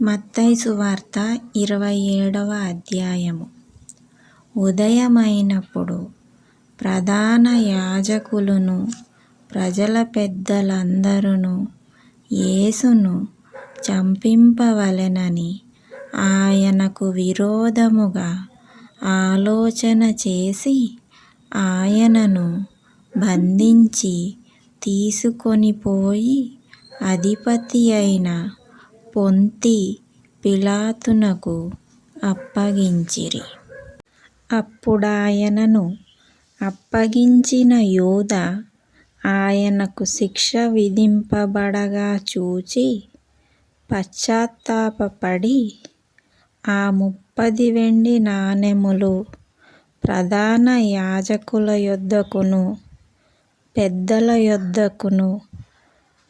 మత్తయి సువార్త ఇరవై ఏడవ అధ్యాయము. ఉదయమైనప్పుడు ప్రధాన యాజకులను ప్రజల పెద్దలందరూ యేసును చంపింపవలెనని ఆయనకు విరోధముగా ఆలోచన చేసి ఆయనను బంధించి తీసుకొనిపోయి అధిపతి అయిన పొంతి పిలాతునకు అప్పగించిరి. అప్పుడాయనను అప్పగించిన యూద ఆయనకు శిక్ష విధింపబడగా చూచి పశ్చాత్తాపపడి ఆ ముప్పది వెండి నాణెములు ప్రధాన యాజకుల యొద్దకును పెద్దల యొద్దకును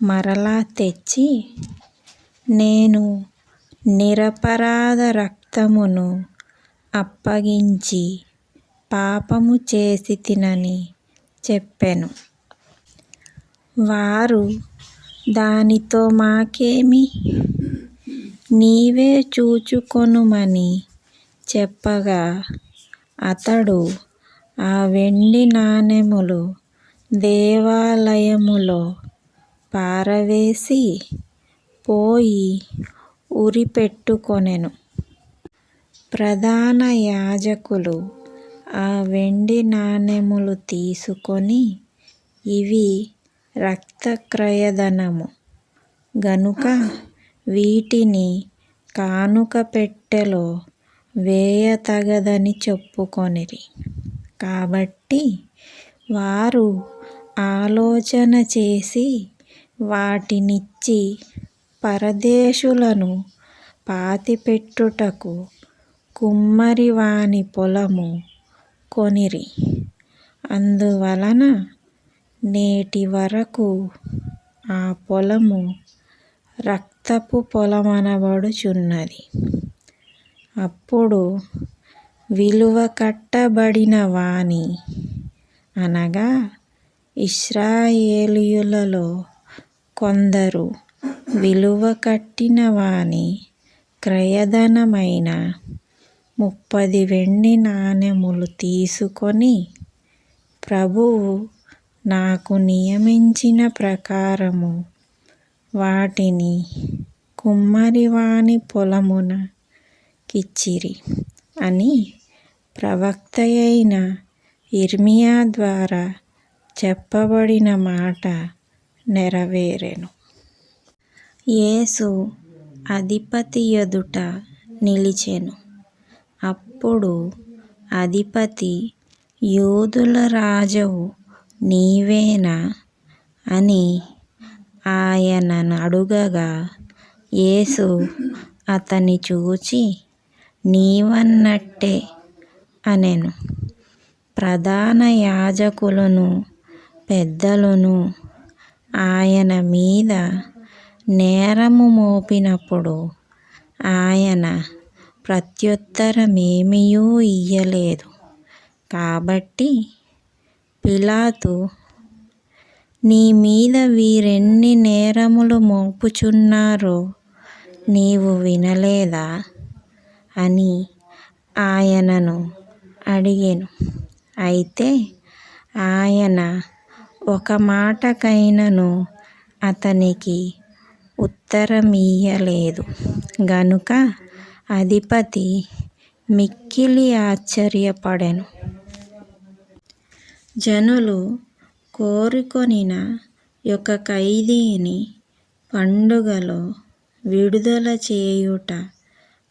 మరలా తెచ్చి నేను నిరపరాధ రక్తమును అప్పగించి పాపము చేసితినని చెప్పెను. వారు దానితో మాకేమి? నీవే చూచుకొనుమని చెప్పగా అతడు ఆ వెండి నాణెములు దేవాలయములో పారవేసి పోయి ఉరి పెట్టుకొనెను. ప్రధాన యాజకులు ఆ వెండి నాణెములు తీసుకొని ఇవి రక్తక్రయధనము గనుక వీటిని కానుక పెట్టెలో వేయతగదని చెప్పుకొనిరి. కాబట్టి వారు ఆలోచన చేసి వాటినిచ్చి పరదేశులను పాతిపెట్టుటకు కుమ్మరివాని పొలము కొనిరి. అందువలన నేటి వరకు ఆ పొలము రక్తపు పొలమనబడుచున్నది. అప్పుడు విలువ కట్టబడిన వాని అనగా ఇస్రాయేలీయులలో కొందరు విలువ కట్టిన వాని క్రయధనమైన ముప్పది వెండి నాణెములు తీసుకొని ప్రభువు నాకు నియమించిన ప్రకారము వాటిని కుమ్మరివాని పొలమున కిచ్చిరి అని ప్రవక్తయైన ఇర్మియా ద్వారా చెప్పబడిన మాట నెరవేరెను. యేసు అధిపతి ఎదుట నిలిచెను. అప్పుడు అధిపతి యూదుల రాజవు నీవేనా? అని ఆయననడుగగా యేసు అతని చూచి నీవన్నట్టే అనెను. ప్రధాన యాజకులను పెద్దలను ఆయన మీద నేరము మోపినప్పుడు ఆయన ప్రత్యుత్తరమేమియూ ఇయ్యలేదు. కాబట్టి పిలాతు నీ మీద వీరెన్ని నేరములు మోపుచున్నారో నీవు వినలేదా? అని ఆయనను అడిగాను అయితే ఆయన ఒక మాటకైనను అతనికి ఉత్తరమియ్యలేదు గనుక అధిపతి మిక్కిలి ఆశ్చర్యపడెను. జనులు కోరుకొనిన ఒక ఖైదీని పండుగలో విడుదల చేయుట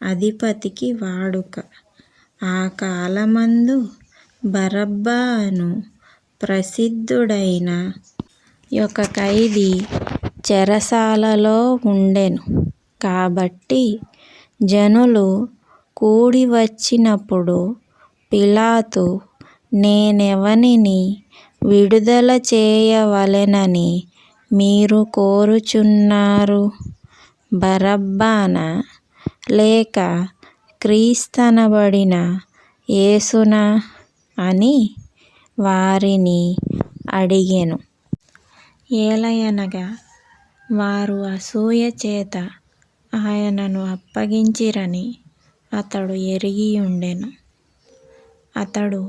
అధిపతికి వాడుక. ఆ కాలమందు బరబ్బా అను ప్రసిద్ధుడైన ఒక ఖైదీ చెరసాలలో ఉండెను. కాబట్టి జనులు కూడివచ్చినప్పుడు పిలాతు నేనెవనిని విడుదల చేయవలెనని మీరు కోరుచున్నారు? బరబ్బనా? లేక క్రీస్తనబడిన యేసునా? అని వారిని అడిగెను. ఏలయనగా వారు అసూయ చేత ఆయనను అప్పగించిరని అతడు ఎరిగి ఉండెను అతడు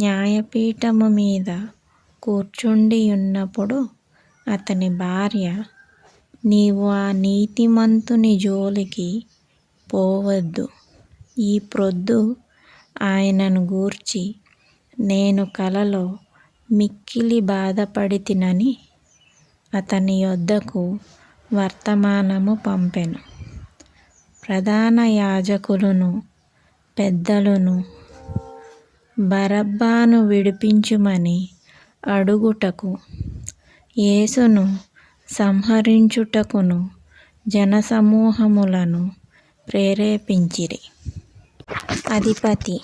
న్యాయపీఠము మీద కూర్చుండి ఉన్నప్పుడు అతని భార్య నీవు ఆ నీతిమంతుని జోలికి పోవద్దు. ఈ ప్రొద్దు ఆయనను గూర్చి నేను కలలో మిక్కిలి బాధపడితినని అతని యొద్దకు వర్తమానము పంపెను. ప్రధాన యాజకులను పెద్దలను బరబ్బాను విడిపించుమని అడుగుటకు యేసును సంహరించుటకును జనసమూహములను ప్రేరేపించిరి. అధిపతి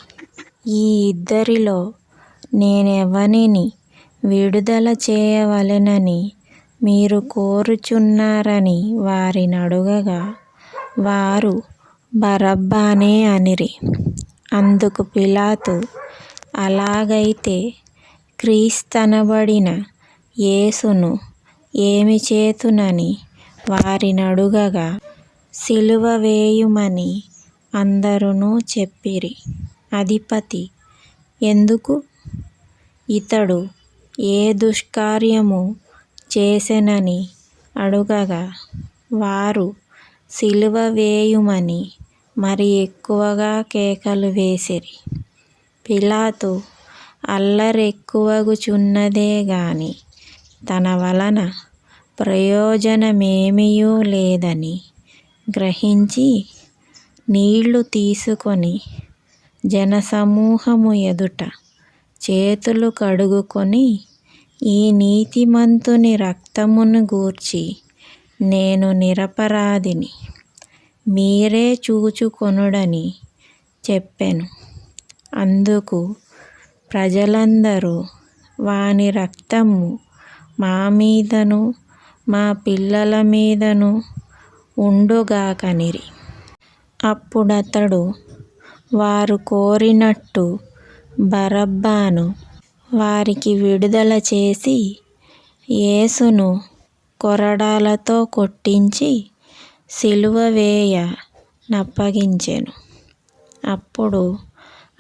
ఈ ఇద్దరిలో నేనెవనిని విడుదల చేయవలెనని మీరు కోరుచున్నారని వారినడుగగా వారు బరబ్బనే అనిరి. అందుకు పిలాతు అలాగైతే క్రీస్తనబడిన యేసును ఏమి చేతునని వారినడుగగా సిలువ వేయుమని అందరునూ చెప్పిరి. అధిపతి ఎందుకు? ఇతడు ఏ దుష్కార్యము చేసెనని అడుగగా వారు సిలువ వేయుమని మరి ఎక్కువగా కేకలు వేసిరి. పిలాతు అల్లరెక్కువగుచున్నదే గాని తన వలన ప్రయోజనమేమియూ లేదని గ్రహించి నీళ్ళు తీసుకొని జనసమూహము ఎదుట చేతులు కడుగుకొని ఈ నీతిమంతుని రక్తమును గూర్చి నేను నిరపరాధిని. మీరే చూచుకొనుడని చెప్పెను. అందుకు ప్రజలందరూ వాని రక్తము మా మీదను మా పిల్లల మీదను ఉండుగాకనిరి. అప్పుడతడు వారు కోరినట్టు బరబ్బను వారికి విడుదల చేసి యేసును కొరడాలతో కొట్టించి సిలువ వేయ నప్పగించెను. అప్పుడు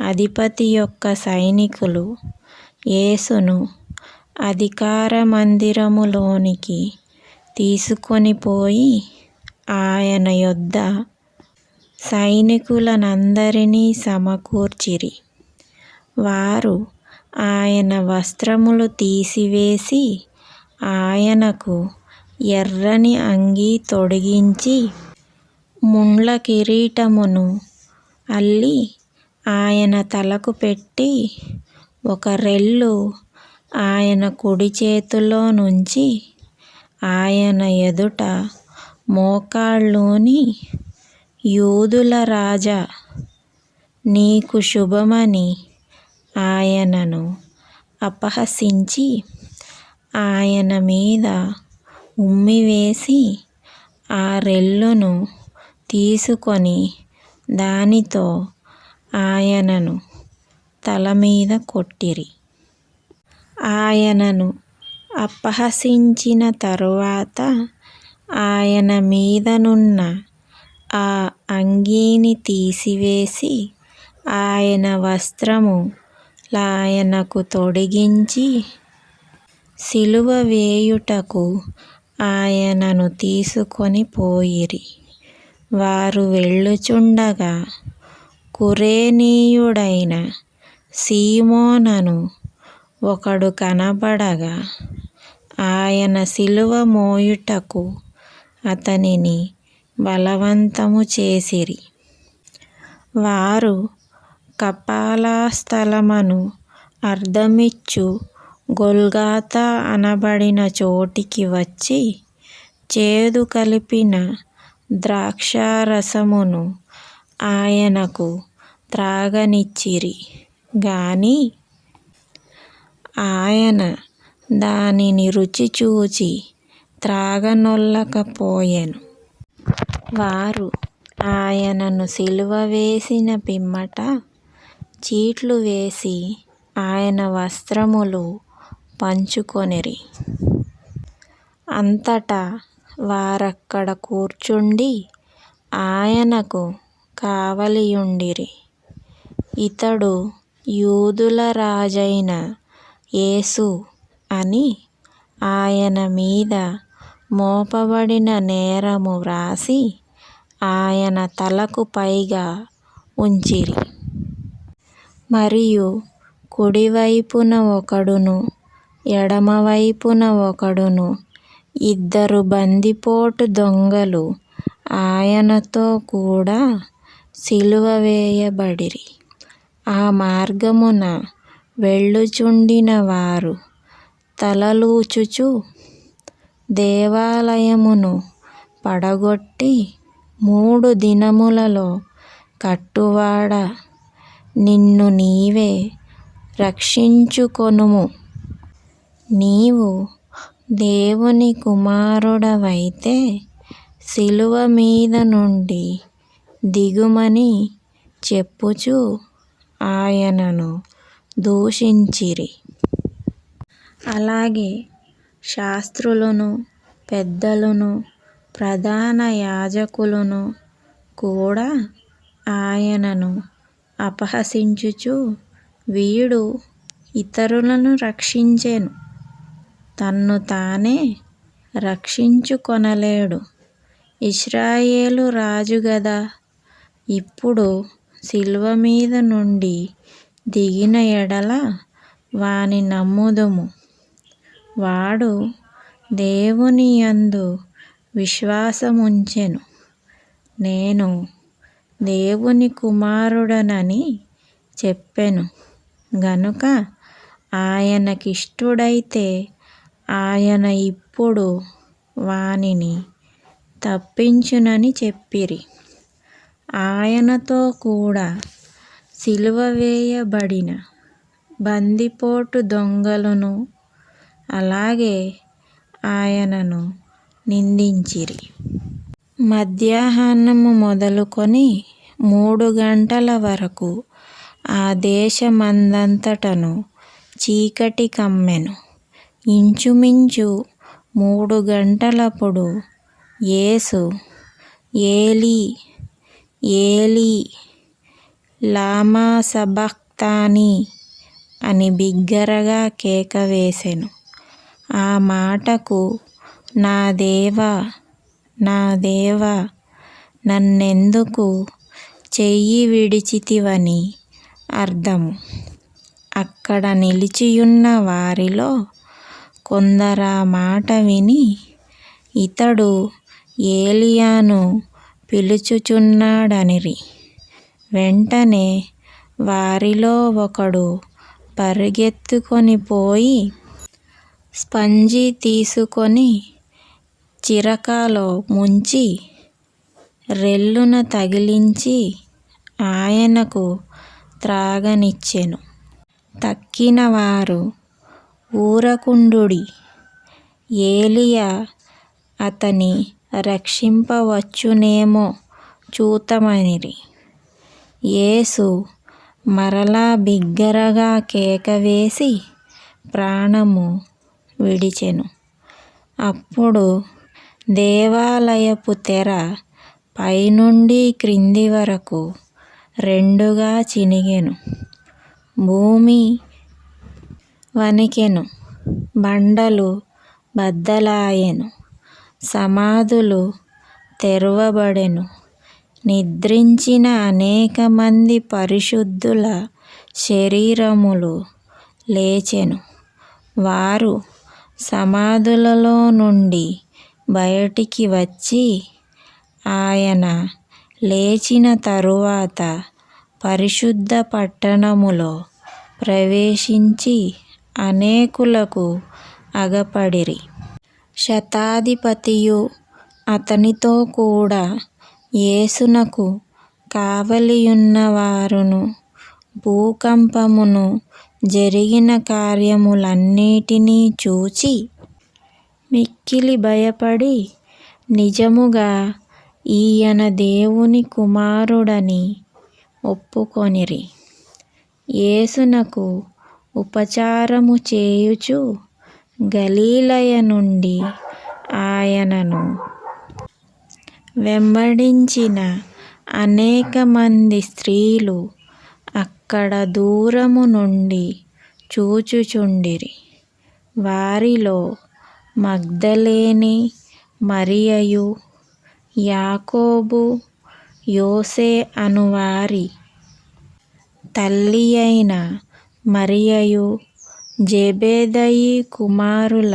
అధిపతి యొక్క సైనికులు యేసును అధికార మందిరములోనికి తీసుకొని పోయి ఆయన యొద్ద సైనికులనందరినీ సమకూర్చిరి. వారు ఆయన వస్త్రములు తీసివేసి ఆయనకు ఎర్రని అంగీ తొడిగించి ముండ్ల కిరీటమును అల్లి ఆయన తలకు పెట్టి ఒక రెల్లు ఆయన కుడి చేతిలో నుంచి ఆయన ఎదుట మోకాళ్ళూని యూదుల రాజా నీకు శుభమని ఆయనను అపహసించి ఆయన మీద ఉమ్మివేసి ఆ రెల్లును తీసుకొని దానితో ఆయనను తల మీద కొట్టిరి. ఆయనను అపహసించిన తరువాత ఆయన మీదనున్న ఆ అంగీని తీసివేసి ఆయన వస్త్రము లాయనకు తొడిగించి సిలువ వేయుటకు ఆయనను తీసుకొని పోయిరి. వారు వెళ్ళుచుండగా కురేనీయుడైన సీమోనను ఒకడు కనబడగా ఆయన సిలువ మోయుటకు అతనిని బలవంతము చేసిరి. వారు కపాలస్థలమను అర్ధమిచ్చు. గొల్గోతా అనబడిన చోటికి వచ్చి చేదు కలిపిన ద్రాక్షారసమును ఆయనకు త్రాగనిచ్చిరి. గాని ఆయన దానిని రుచి చూచి త్రాగనొల్లకపోయెను. వారు ఆయనను సిలువ వేసిన పిమ్మట చీట్లు వేసి ఆయన వస్త్రములు పంచుకొనిరి. అంతటా వారక్కడ కూర్చుండి ఆయనకు కావలియుండిరి. ఇతడు యూదుల రాజైన యేసు అని ఆయన మీద మోపబడిన నేరము వ్రాసి ఆయన తలకు పైగా ఉంచిరి. మరియు కుడివైపున ఒకడును ఎడమవైపున ఒకడును. ఇద్దరు బందిపోటు దొంగలు ఆయనతో కూడా సిలువ వేయబడిరి. ఆ మార్గమున వెళ్ళుచుండిన వారు తలలూచుచు దేవాలయమును పడగొట్టి మూడు దినములలో కట్టువాడ నిన్ను నీవే రక్షించుకొనుము. నీవు దేవుని కుమారుడవైతే శిలువ మీద నుండి దిగుమని చెప్పుచు ఆయనను దూషించిరి. అలాగే శాస్త్రులను పెద్దలను ప్రధాన యాజకులను కూడా ఆయనను అపహసించుచు వీడు ఇతరులను రక్షించెను. తన్ను తానే రక్షించుకొనలేడు. ఇస్రాయేలు రాజు గదా. ఇప్పుడు శిల్వ మీద నుండి దిగిన ఎడల వాని నమ్ముదుము. వాడు దేవుని యందు విశ్వాసముంచెను. నేను దేవుని కుమారుడనని చెప్పెను. గనుక ఆయనకిష్టుడైతే ఆయన ఇప్పుడు వానిని తప్పించునని చెప్పిరి. ఆయనతో కూడా సిలువ వేయబడిన బందిపోటు దొంగలను అలాగే ఆయనను నిందించిరి. మధ్యాహ్నము మొదలుకొని మూడు గంటల వరకు ఆ దేశమందంతటను చీకటి కమ్మెను. ఇంచుమించు మూడు గంటలప్పుడు యేసు ఏలీ ఏలీ లామా సబక్తాని అని బిగ్గరగా కేక వేసెను. ఆ మాటకు నా దేవా నా దేవా నన్నెందుకు చెయ్యి విడిచితివని అర్థము అక్కడ నిలిచియున్న వారిలో కొందరా మాట విని ఇతడు ఏలియాను పిలుచుచున్నాడనిరి. వెంటనే వారిలో ఒకడు పరుగెత్తుకొని పోయి స్పంజి తీసుకొని చిరకాలో ముంచి రెల్లున తగిలించి ఆయనకు త్రాగనిచ్చెను. తక్కినవారు ఊరకుండుడి ఏలియా అతని రక్షింపవచ్చునేమో చూతమనిరి. యేసు మరలా బిగ్గరగా కేకవేసి ప్రాణము విడిచెను. అప్పుడు దేవాలయపు తెర పైనుండి క్రింది వరకు రెండుగా చినిగెను. భూమి వణికెను. బండలు బద్దలాయెను. సమాధులు తెరవబడెను. నిద్రించిన అనేక మంది పరిశుద్ధుల శరీరములు లేచెను. వారు సమాధులలో నుండి బయటికి వచ్చి ఆయన లేచిన తరువాత పరిశుద్ధ పట్టణములో ప్రవేశించి అనేకులకు అగపడిరి. శతాధిపతియు అతనితో కూడా యేసునకు కావలియున్నవారును భూకంపమును జరిగిన కార్యములన్నిటినీ చూచి మిక్కిలి భయపడి నిజముగా ఈయన దేవుని కుమారుడని ఒప్పుకొనిరి. యేసునకు ఉపచారము చేయుచు గలీలయ నుండి ఆయనను వెంబడించిన అనేక మంది స్త్రీలు అక్కడ దూరము నుండి చూచుచుండిరి. వారిలో మగ్ధలేని మరియయు యాకోబు యోసే అనువారి. తల్లి అయిన మరియయు జెబెదయి కుమారుల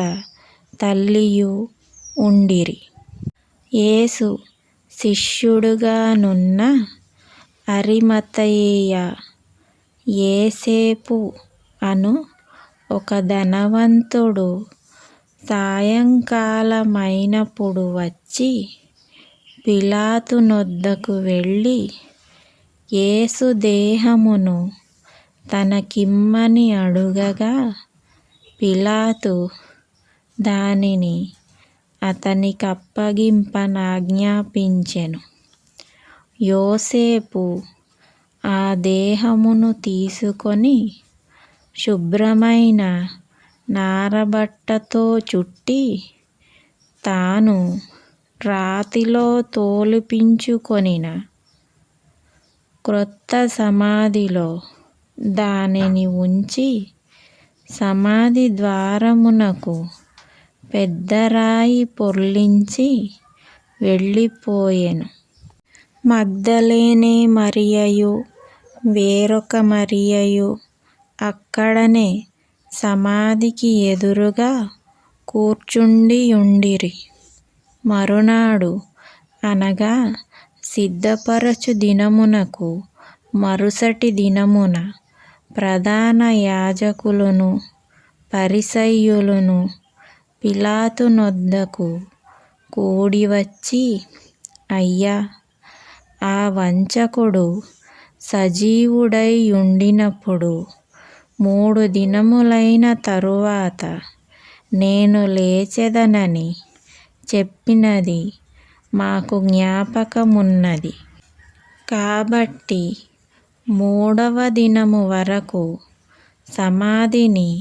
తల్లియు ఉండిరి. యేసు శిష్యుడుగానున్న అరిమతయేయ ఏసేపు అను ఒక ధనవంతుడు సాయంకాలమైనప్పుడు వచ్చి పిలాతు నొద్దకు వెళ్ళి యేసు దేహమును తనకిమ్మని అడుగగా పిలాతు దానిని అతనికప్పగింపనాజ్ఞాపించెను. యోసేపు ఆ దేహమును తీసుకొని శుభ్రమైన నారబట్టతో చుట్టి తాను రాతిలో తోలిపించుకొనిన క్రొత్త సమాధిలో దానిని ఉంచి సమాధి ద్వారమునకు పెద్ద రాయి పొర్లించి వెళ్ళిపోయెను. మగ్ధలేనే మరియయు వేరొక మరియయు అక్కడనే సమాధికి ఎదురుగా కూర్చుండియుండిరి. మరునాడు అనగా సిద్ధపరచు దినమునకు మరుసటి దినమున ప్రధాన యాజకులను పరిసయ్యులను పిలాతునొద్దకు కూడివచ్చి అయ్యా ఆ వంచకుడు సజీవుడై ఉండినప్పుడు మూడు దినములైన తరువాత నేను లేచెదనని చెప్పినది మాకు జ్ఞాపకమున్నది. కాబట్టి మూడవ దినము వరకు సమాధిని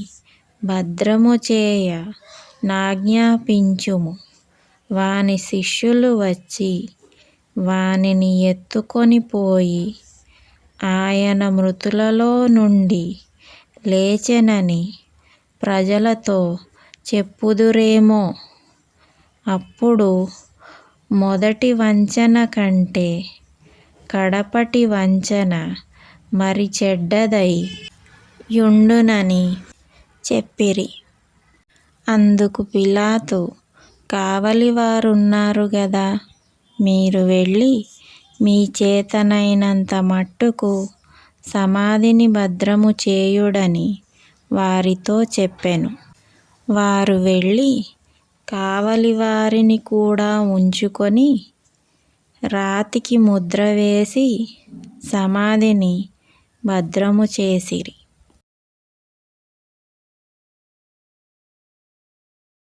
భద్రము చేయ నాజ్ఞాపించుము. వాని శిష్యులు వచ్చి వానిని ఎత్తుకొని పోయి ఆయన మృతులలో నుండి లేచెనని ప్రజలతో చెప్పుదురేమో. అప్పుడు మొదటి వంచన కంటే కడపటి వంచన మరి చెడ్డదై యుండునని చెప్పిరి. అందుకు పిలాతు కావలివారున్నారు గదా మీరు వెళ్ళి మీ చేతనైనంత మట్టుకు సమాధిని భద్రము చేయుడని వారితో చెప్పెను. వారు వెళ్ళి కావలివారిని కూడా ఉంచుకొని రాతికి ముద్ర వేసి సమాధిని భద్రము చేసిరి.